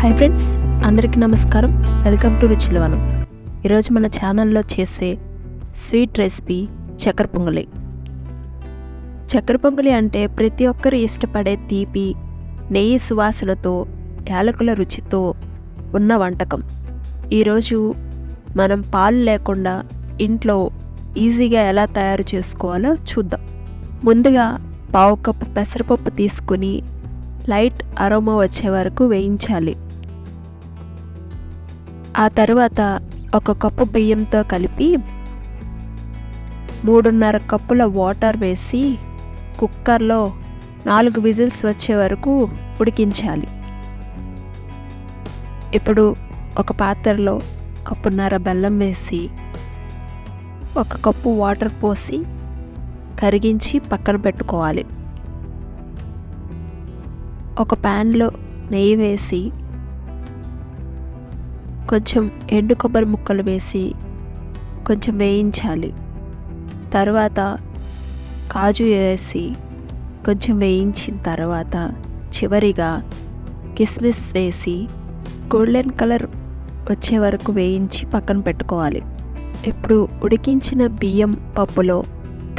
Hi friends అందరికీ నమస్కారం. Welcome to Ruchilavanam ఈరోజు మన ఛానల్లో చేసే స్వీట్ రెసిపీ చక్కెర పొంగలి. చక్కెర పొంగలి అంటే ప్రతి ఒక్కరు ఇష్టపడే తీపి నెయ్యి సువాసనతో యాలకుల రుచితో ఉన్న వంటకం. ఈరోజు మనం పాలు లేకుండా ఇంట్లో ఈజీగా ఎలా తయారు చేసుకోవాలో చూద్దాం. ముందుగా పావు కప్పు పెసరపప్పు తీసుకుని లైట్ అరోమా వచ్చే వరకు వేయించాలి. ఆ తర్వాత ఒక కప్పు బియ్యంతో కలిపి మూడున్నర కప్పుల వాటర్ వేసి కుక్కర్లో నాలుగు విజిల్స్ వచ్చే వరకు ఉడికించాలి. ఇప్పుడు ఒక పాత్రలో కప్పున్నర బెల్లం వేసి ఒక కప్పు వాటర్ పోసి కరిగించి పక్కన పెట్టుకోవాలి. ఒక ప్యాన్లో నెయ్యి వేసి కొంచెం ఎండు కొబ్బరి ముక్కలు వేసి కొంచెం వేయించాలి. తర్వాత కాజు వేసి కొంచెం వేయించిన తర్వాత చివరిగా కిస్మిస్ వేసి గోల్డెన్ కలర్ వచ్చే వరకు వేయించి పక్కన పెట్టుకోవాలి. ఇప్పుడు ఉడికించిన బియ్యం పప్పులో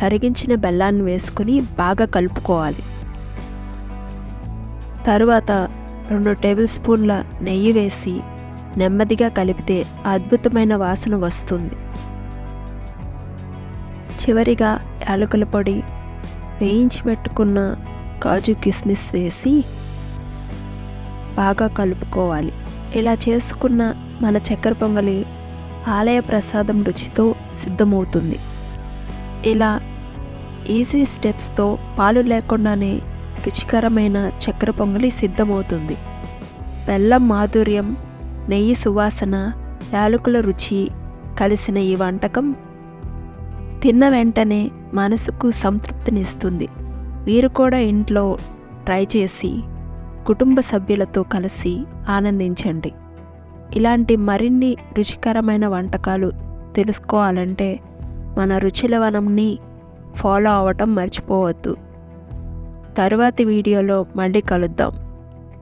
కరిగించిన బెల్లాన్ని వేసుకుని బాగా కలుపుకోవాలి. తరువాత రెండు టేబుల్ స్పూన్ల నెయ్యి వేసి నెమ్మదిగా కలిపితే అద్భుతమైన వాసన వస్తుంది. చివరిగా యాలకుల పొడి వేయించి పెట్టుకున్న కాజు కిస్మిస్ వేసి బాగా కలుపుకోవాలి. ఇలా చేసుకున్న మన చక్కెర పొంగలి ఆలయ ప్రసాదం రుచితో సిద్ధమవుతుంది. ఇలా ఈజీ స్టెప్స్తో పాలు లేకుండానే రుచికరమైన చక్కెర పొంగలి సిద్ధమవుతుంది. బెల్లం మాధుర్యం నెయ్యి సువాసన యాలకుల రుచి కలిసిన ఈ వంటకం తిన్న వెంటనే మనసుకు సంతృప్తినిస్తుంది. మీరు కూడా ఇంట్లో ట్రై చేసి కుటుంబ సభ్యులతో కలిసి ఆనందించండి. ఇలాంటి మరిన్ని రుచికరమైన వంటకాలు తెలుసుకోవాలంటే మన రుచిలవనంని ఫాలో అవ్వటం మర్చిపోవద్దు. తరువాతి వీడియోలో మళ్ళీ కలుద్దాం.